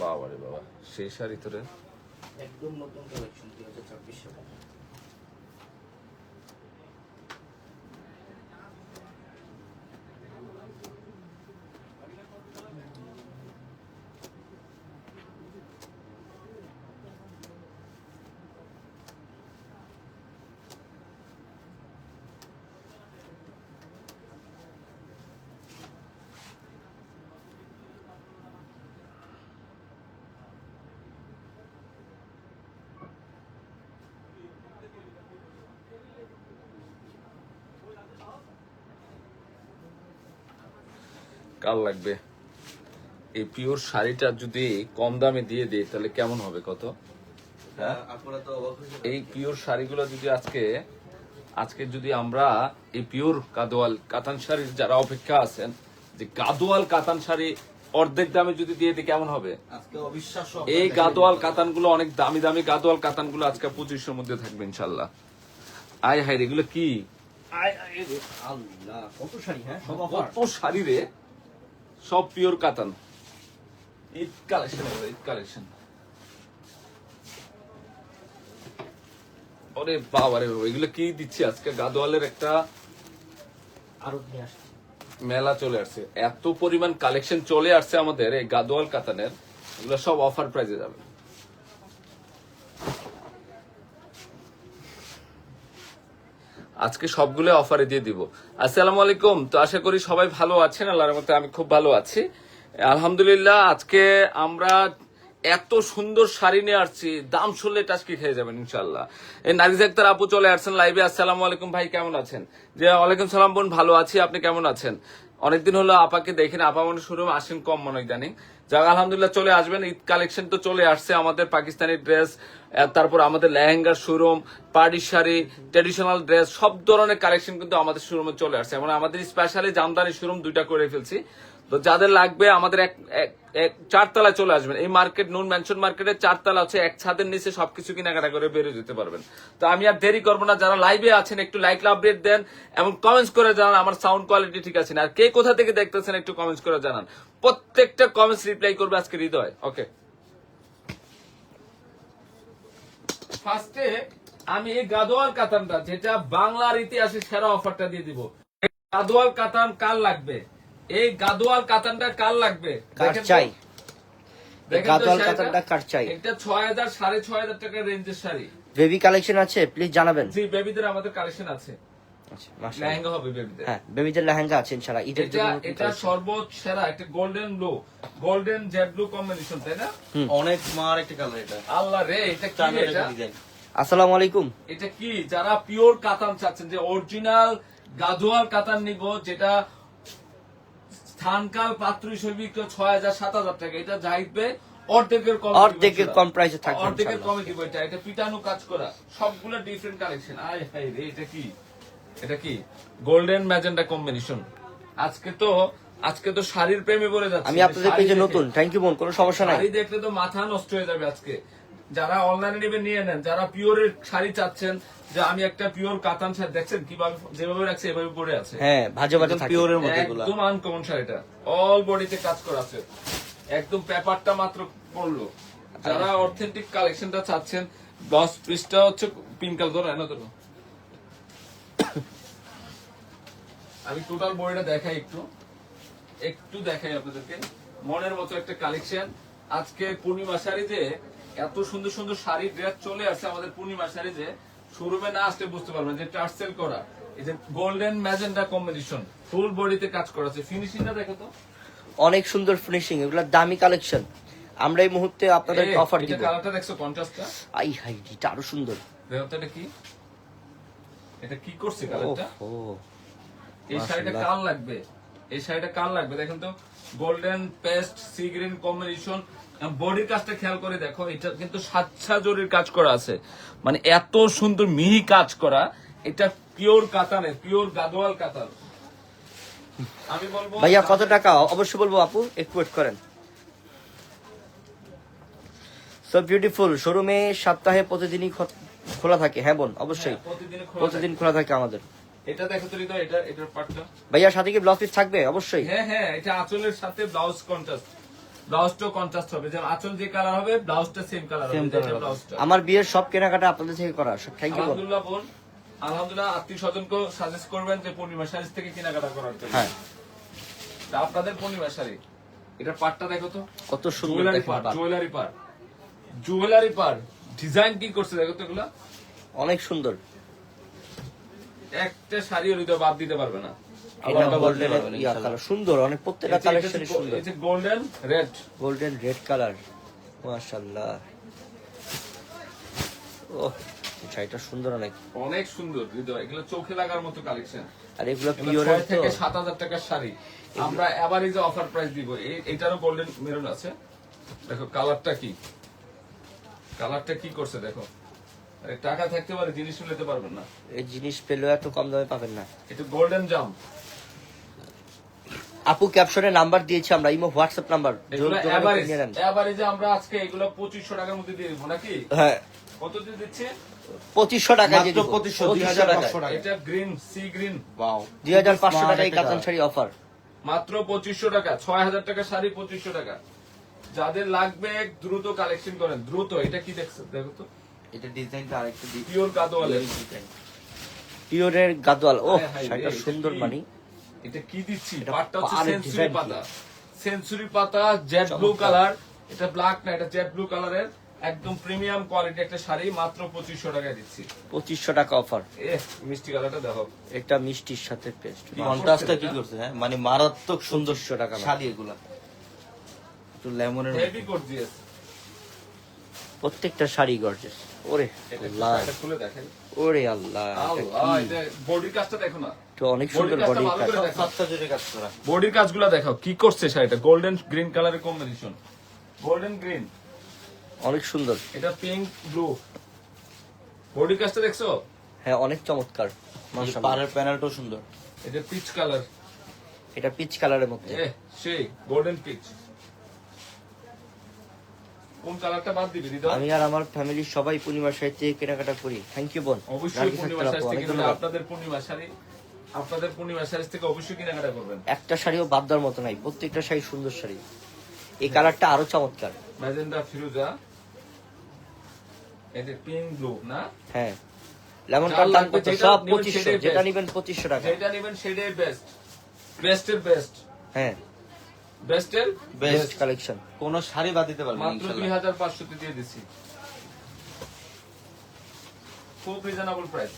বাবা রে বাবা সেই শাড়ি তোরে একদম নতুন কালেকশন দুই হাজার চব্বিশ কাল লাগবে? এই পিওর শাড়িটা যদি কম দামে দিয়ে দিই তাহলে কেমন হবে কত? হ্যাঁ? এই পিওর শাড়িগুলো যদি আজকে আজকে যদি আমরা এই পিওর কাদোয়াল কাতান শাড়ির যারা অপেক্ষা আছেন যে গাদোয়াল কাতান শাড়ি অর্ধেক দামে যদি দিয়ে দিই কেমন হবে? এই গাদোয়াল কাতানগুলো অনেক দামি দামি গাদোয়াল কাতানগুলো আজকে পঁচিশের মধ্যে থাকবে ইনশাল্লাহ আয় হায় এগুলো কি? কত শাড়ি হ্যাঁ? কত শাড়ি রে? সব পিওর কাতান ঈদ কালেকশন ঈদ কালেকশন ওরে বাবা রে বাবা, এগুলো কি দিচ্ছে? আজকে গাদোয়ালের একটা আরও মেলা চলে আসছে। এত পরিমাণ কালেকশন চলে আসছে আমাদের এই গাদোয়াল কাতানের এগুলো সব অফার প্রাইজে যাবে। আজকে সবগুলো অফারে দিয়ে দিব। আসসালামু আলাইকুম, তো আশা করি সবাই ভালো আছেন, আল্লাহর মতে আমি খুব ভালো আছি। আলহামদুলিল্লাহ, আজকে আমরা এত সুন্দর শাড়ি নিয়ে আসছি, দাম শুনলে টাসকি খেয়ে যাবেন ইনশাল্লাহ এই নারিজ আক্তার আপু চলে আসছেন লাইভে আসসালামু আলাইকুম ভাই, কেমন আছেন? যে, ওয়ালাইকুম সালাম বোন, ভালো আছি, আপনি কেমন আছেন? অনেকদিন হলো আপাকে দেখেন, আপা মনে শুরু আসেন কম মনে ইদানিং। যাক, আলহামদুলিল্লাহ চলে আসবেন ঈদ কালেকশন তো চলে আসছে আমাদের পাকিস্তানি ড্রেস তারপর আমাদের লেহেঙ্গার showroom party sari traditional dress সব ধরনের কালেকশন কিন্তু আমাদের শোরুমে চলে আসছে। এবং আমাদের স্পেশালি জামদানি শোরুম দুইটা করে ফেলছি। তো যাদের লাগবে আমাদের এক, এক- এক, চারতলায় চলে আসবেন। এই মার্কেট নুন ম্যানশন মার্কেটে চারতলা আছে এক ছাদের নিচে সবকিছু কেনাকাটা করে বেরিয়ে যেতে পারবেন। তো আমি আর দেরি করব না, যারা লাইভে আছেন, একটু লাইক আপডেট দেন এবং কমেন্টস করে জানান, আমার সাউন্ড কোয়ালিটি ঠিক আছে না। আর কে কোথা থেকে দেখতেছেন একটু কমেন্টস করে জানান। প্রত্যেকটা কমেন্টস রিপ্লাই করবে আজকে হৃদয়। ওকে ফার্স্টে আমি এই গাদোয়াল কাতানটা যেটা বাংলার ইতিহাসে সেরা অফারটা দিয়ে দিব। গাদোয়াল কাতান কার লাগবে? এই গাদোয়াল কাতানটা কার লাগবে? চাই? গাদোয়াল কাতানটা কার চাই? এটা ছয় হাজার সাড়ে ছয় হাজার টাকার রেঞ্জের শাড়ি। বেবি কালেকশন আছে প্লিজ জানাবেন। জি বেবিদের আমাদের কালেকশন আছে। লেহেঙ্গা হবে বেবিদের হ্যাঁ বেবিদের লেহেঙ্গা আছে ইনশাআল্লাহ। ঈদের জন্য এটা সর্বোচ্চ সেরা একটা golden blue golden jade blue combination তাই না? অনেক মার একটা কালার এটা। আল্লাহ রে এটা কি এটা? আসসালামু আলাইকুম। এটা কি? যারা পিওর কাতান চাচ্ছেন যে অরিজিনাল গাদোয়াল কাতান নিব যেটা স্থানকাল পাত্র হিসেবে ছয় হাজার সাত হাজার টাকা এটা যাইবে অর্ধেকের কম অর্ধেকের কম প্রাইসে থাকবে অর্ধেকের কমে দিব এটা। এটা পিটানো কাজ করা। সবগুলো ডিফারেন্ট কালেকশন আয় হায় রে এটা কি? এটা কি? গোল্ডেন ম্যাজেন্ডা কম্বিনেশন আজকে তো আজকে তো শাড়ির প্রেমে পড়ে যাচ্ছে। আমি আপনাদের পেজে নতুন। থ্যাংক ইউ বোন। কোনো সমস্যা নাই। শাড়ি দেখলে তো মাথা নষ্ট হয়ে যাবে আজকে। যারা অনলাইনে নেবে নিয়ে নেন। যারা পিওরের শাড়ি চাচ্ছেন যে আমি একটা পিওর কাতান শাড়ি দেখছেন কীভাবে যেভাবে রাখছে এভাবে পড়ে আছে। হ্যাঁ ভাজে ভাজে থাকে। পিওরের মধ্যে এগুলা। একদম আনকমন শাড়িটা। অল বডিতে কাজ করা আছে। একদম পেপারটা মাত্র পড়ল। যারা অথেন্টিক কালেকশনটা চাচ্ছেন দশ পিসটা হচ্ছে পিঙ্ক কালার ধরো এনে ধরো আমি টোটাল বডিটা দেখাই একটু। একটু দেখাই আপনাদেরকে। মনের মতো একটা কালেকশন আজকে পূর্ণিমা শাড়িতে এত সুন্দর সুন্দর শাড়ি ড্রেস চলে আসছে আমাদের পূর্ণিমা শাড়িতে শোরুমে না আসলে বুঝতে পারবেন যে টার্সেল করা। এই যে গোল্ডেন ম্যাজেন্ডা কম্বিনেশন ফুল বডিতে কাজ করা আছে। ফিনিশিংটা দেখো তো। অনেক সুন্দর ফিনিশিং এগুলো দামি কালেকশন আমরা এই মুহূর্তে আপনাদের অফার এটা কালারটা দেখছ কন্ট্রাস্টটা আই হাই এটা আরও সুন্দর। দেখো এটা কি? এটা কি করছে কালারটা ও এই শাড়িটা লাগবে? এই শাড়িটা লাগবে? দেখেন তো golden paste sea green combination বডির কাজটা খেয়াল করে দেখো এটা কিন্তু জরির কাজ করা আছে। মানে এত সুন্দর মিহি কাজ করা এটা পিওর কাতানের পিওর গাদোয়াল কাতান আমি বলব ভাইয়া কত টাকা? অবশ্যই বলব আপু একটু ওয়েট করেন। সো বিউটিফুল শোরুমে সপ্তাহে প্রতিদিনই খোলা থাকে। হ্যাঁ বোন অবশ্যই। হ্যাঁ, প্রতিদিন খোলা থাকে আমাদের। এটা দেখো তো এটা এটার পার্টটা ভাইয়া সাথে কি ব্লাউজ পিস থাকবে? অবশ্যই। হ্যাঁ হ্যাঁ এটা আঁচলের সাথে ব্লাউজ কন্ট্রাস্ট ব্লাউজটাও কন্ট্রাস্ট হবে। যে আঁচল যে কালার হবে ব্লাউজটা সেম কালার হবে। ব্লাউজটা আমার বিয়ের সব কেনাকাটা আপনাদের থেকে করা থ্যাংক ইউ আলহামদুলিল্লাহ বোন আলহামদুলিল্লাহ আত্মীয় স্বজনকে সাজেস্ট করবেন যে পূর্ণিমা শাড়ি থেকে কেনাকাটা করার জন্য। হ্যাঁ। তা আপনাদের পূর্ণিমা শাড়ি। এটা পাটটা দেখো তো। কত সুন্দর জুয়েলারি পার জুয়েলারি পার জুয়েলারি পার ডিজাইন কি করছে দেখো তো এগুলা? অনেক সুন্দর। একটা শাড়ি হৃদয় বাদ দিতে পারবে না। সুন্দর অনেক প্রত্যেকটা যে- সুন্দর। Golden red golden red colour মাশাআল্লাহ। ও শাড়িটা সুন্দর অনেক। অনেক সুন্দর হৃদয় এগুলো চোখে লাগার মতো কালেকশন আর এগুলো তো থেকে সাত হাজার টাকার শাড়ি। আমরা এভারেজে অফার প্রাইস দিব। এইটারও গোল্ডেন মেরুন আছে। দেখো কালারটা কি? কালারটা কি করছে দেখো। টাকা থাকতে পারে জিনিস নিতে পারবেন না। এই জিনিস পেলেও এত কম দামে পাবেন না। এটা গোল্ডেন জাম আপু ক্যাপশনে নাম্বার দিয়েছি আমরা ইমো হোয়াটসঅ্যাপ নাম্বার এভারেজ আমরা আজকে এগুলো পঁচিশশো টাকার মধ্যে দিয়ে দেবো নাকি? হ্যাঁ। কত দিয়ে দিচ্ছে? টাকা মাত্র 2500, 2500 টাকা। এটা গ্রিন সি গ্রিন বাও দুই হাজার পাঁচশো Smart টাকায় কাতান শাড়ি অফার মাত্র পঁচিশশো টাকা ছয় হাজার টাকা শাড়ি পঁচিশশো টাকা। যাদের লাগবে দ্রুত কালেকশন করেন। দ্রুত এটা কি দেখছ দেখো তো। এটা ডিজাইনটা আরেকটু দি পিওর কাদোয়ালের পিওরের গাদওয়াল ও সুন্দর? মানি। এটা কি দিচ্ছি? পাটটা হচ্ছে সেঞ্চুরি পাতা। সেঞ্চুরি পাতা জেড ব্লু কালার এটা ব্ল্যাক না এটা জেড ব্লু কালারের একদম প্রিমিয়াম কোয়ালিটি একটা শাড়ি মাত্র পঁচিশশো টাকায় দিচ্ছি। পঁচিশশো টাকা অফার এ মিষ্টি কালারটা দেখো। এটা মিষ্টির সাথে পেস্ট কন্ট্রাস্টটা কি করছে হ্যাঁ? মানে মারাত্মক সুন্দর 2500 টাকা শাড়ি এগুলা। একটু লেমনের হেভি দিয়েছে প্রত্যেকটা শাড়ি গর্জেস ওরে আল্লাহ। ওরে আল্লাহ বডির কাজটা দেখো না। তো অনেক সুন্দর বডির বডি কাজটা ভালো করে কাজ দেখো। সাতটা জুড়ে কাজ করা। বডির কাজগুলো দেখাও কি করছে শাড়িটা? গোল্ডেন গ্রিন কালারের কম্বিনেশন গোল্ডেন গ্রিন অনেক সুন্দর। এটা পিঙ্ক ব্লু বডির কাজটা দেখছ? হ্যাঁ অনেক চমৎকার। পাড়ের প্যানেলটাও সুন্দর। এটা পিচ কালার এটা পিচ কালারের মধ্যে। এ সেই গোল্ডেন পিচ কোন কালারটা বাদ দিবি দিদা আমি আর আমার ফ্যামিলির সবাই পূর্ণিমার কেনাকাটা করি। থ্যাংক ইউ বোন। অবশ্যই রাখি শাড়ি থেকে আপনাদের শাড়ি আপনাদের শাড়ি থেকে অবশ্যই কেনাকাটা করবেন। একটা শাড়িও বাদ দেওয়ার মতো নাই প্রত্যেকটা শাড়ি সুন্দর শাড়ি। এই কালারটা আরও চমৎকার। ম্যাজেন্ডা ফিরোজা। এই যে পিঙ্ক ব্লু না? হ্যাঁ। লেমন কার্ড দাম কত সব যেটা। নিবেন পঁচিশশো টাকা। যেটা নেবেন সেটাই বেস্ট বেস্টের বেস্ট হ্যাঁ। বেস্টের বেস্ট কালেকশন কোন শাড়ি বাদ দিতে পারবেন মাত্র দুই হাজার পাঁচশোতে দিয়ে দিচ্ছি খুব রিজনেবল প্রাইস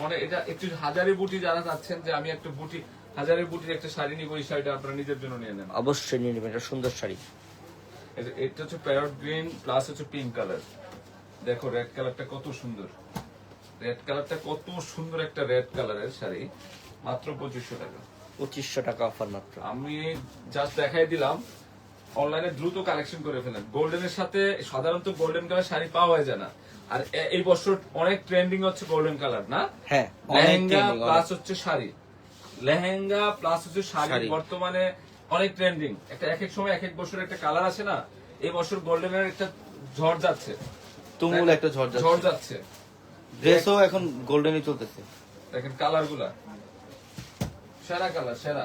অনেক এটা একটু হাজারি বুটি যারা চাচ্ছেন যে আমি একটা বুটি হাজারি বুটির একটা শাড়ি নিব এই শাড়িটা আপনারা নিজের জন্য নিয়ে নেন। অবশ্যই নিয়ে নেবেন এটা সুন্দর শাড়ি। এটা- এটা হচ্ছে প্যারট গ্রিন প্লাস হচ্ছে পিঙ্ক কালার দেখো রেড কালারটা কত সুন্দর। রেড কালারটা কত সুন্দর একটা রেড কালারের শাড়ি। মাত্র পঁচিশশো টাকা। পঁচিশশো টাকা অফার মাত্র। আমি জাস্ট দেখাই দিলাম। অনলাইনে দ্রুত কালেকশন করে ফেলেন। গোল্ডেনের সাথে সাধারণত গোল্ডেন কালার শাড়ি পাওয়া যায় না। আর এই বছর অনেক ট্রেন্ডিং হচ্ছে গোল্ডেন কালার না? হ্যাঁ লেহেঙ্গা প্লাস হচ্ছে শাড়ি। লেহেঙ্গা প্লাস হচ্ছে শাড়ি। বর্তমানে অনেক ট্রেন্ডিং একটা এক এক সময় এক এক বছর একটা কালার আছে না? এই বছর গোল্ডেনের একটা ঝড় যাচ্ছে। তুমুল একটা ঝড় যাচ্ছে। ঝড় যাচ্ছে। ড্রেসও এখন গোল্ডেনই চলতেছে। দেখেন কালারগুলা। সেরা কালার সেরা।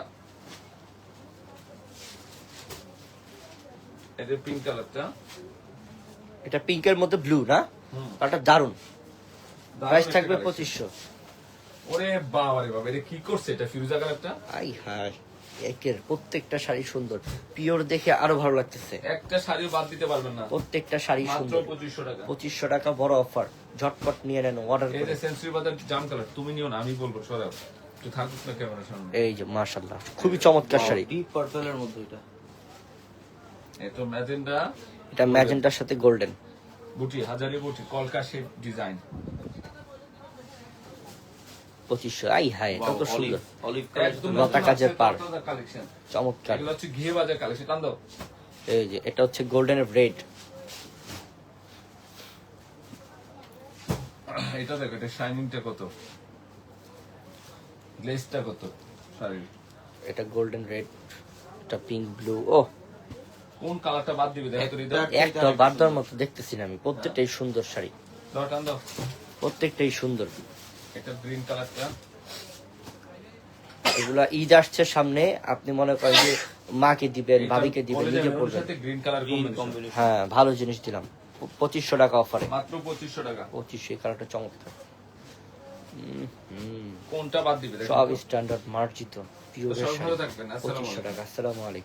এই যে পিঙ্ক কালারটা। এটা পিঙ্কের মধ্যে ব্লু না? কালারটা দারুণ প্রাইস থাকবে পঁচিশশো। ওরে বাবা রে বাবা এটা কি করছে? এটা ফিরোজা কালারটা? আই হাই একের প্রত্যেকটা শাড়ি সুন্দর। পিওর দেখে আরও ভালো লাগতেছে। একটা শাড়িও বাদ দিতে পারবেন না। প্রত্যেকটা শাড়ি মাত্র সুন্দর। পঁচিশশো টাকা। পঁচিশশো টাকা বড় অফার ঝটপট নিয়ে নেন অর্ডার এই করে যে সেন্সুরি বাজার জাম কালার তুমি নিও না আমি বলব সরাও। এই যে মাশাল্লাহ খুবই চমৎকার শাড়ি। ডিপ পার্পলের মধ্যে এটা। ম্যাজেন্ডা? এটা ম্যাজেন্টার সাথে গোল্ডেন বুটি হাজারি বুটি কলকা শেপ ডিজাইন পঁচিশশো আই হাই এটা তো সুন্দর। লতা কাজের পাড়। চমৎকার। এগুলো হচ্ছে ঘিয়ে বাজার কালেকশন কান্দ। এই যে এটা হচ্ছে গোল্ডেনের রেড এটা দেখো এটা শাইনিংটা কত। গ্লেজটা কত? শাড়ির। এটা গোল্ডেন রেড এটা পিঙ্ক ব্লু ও। কোন কালারটা বাদ দিবে? দেখো একটা বাদ দেওয়ার মতো দেখতেছি না আমি। প্রত্যেকটাই হ্যাঁ। সুন্দর শাড়ি। দরকার দাও। প্রত্যেকটাই সুন্দর। এটা গ্রিন কালারটা এগুলা ঈদ আসছে সামনে আপনি মনে করেন যে মাকে দিবেন ভাবিকে দিবেন নিজে পড়বেন হ্যাঁ ভালো জিনিস দিলাম। পঁচিশশো টাকা অফারে মাত্র পঁচিশশো টাকা। পঁচিশশো এই কালারটা চমৎকার। হুম। কোনটা বাদ দিবে? সব স্ট্যান্ডার্ড মার্জিত প্রিয় ভালো থাকবেন আসসালামু আলাইকুম।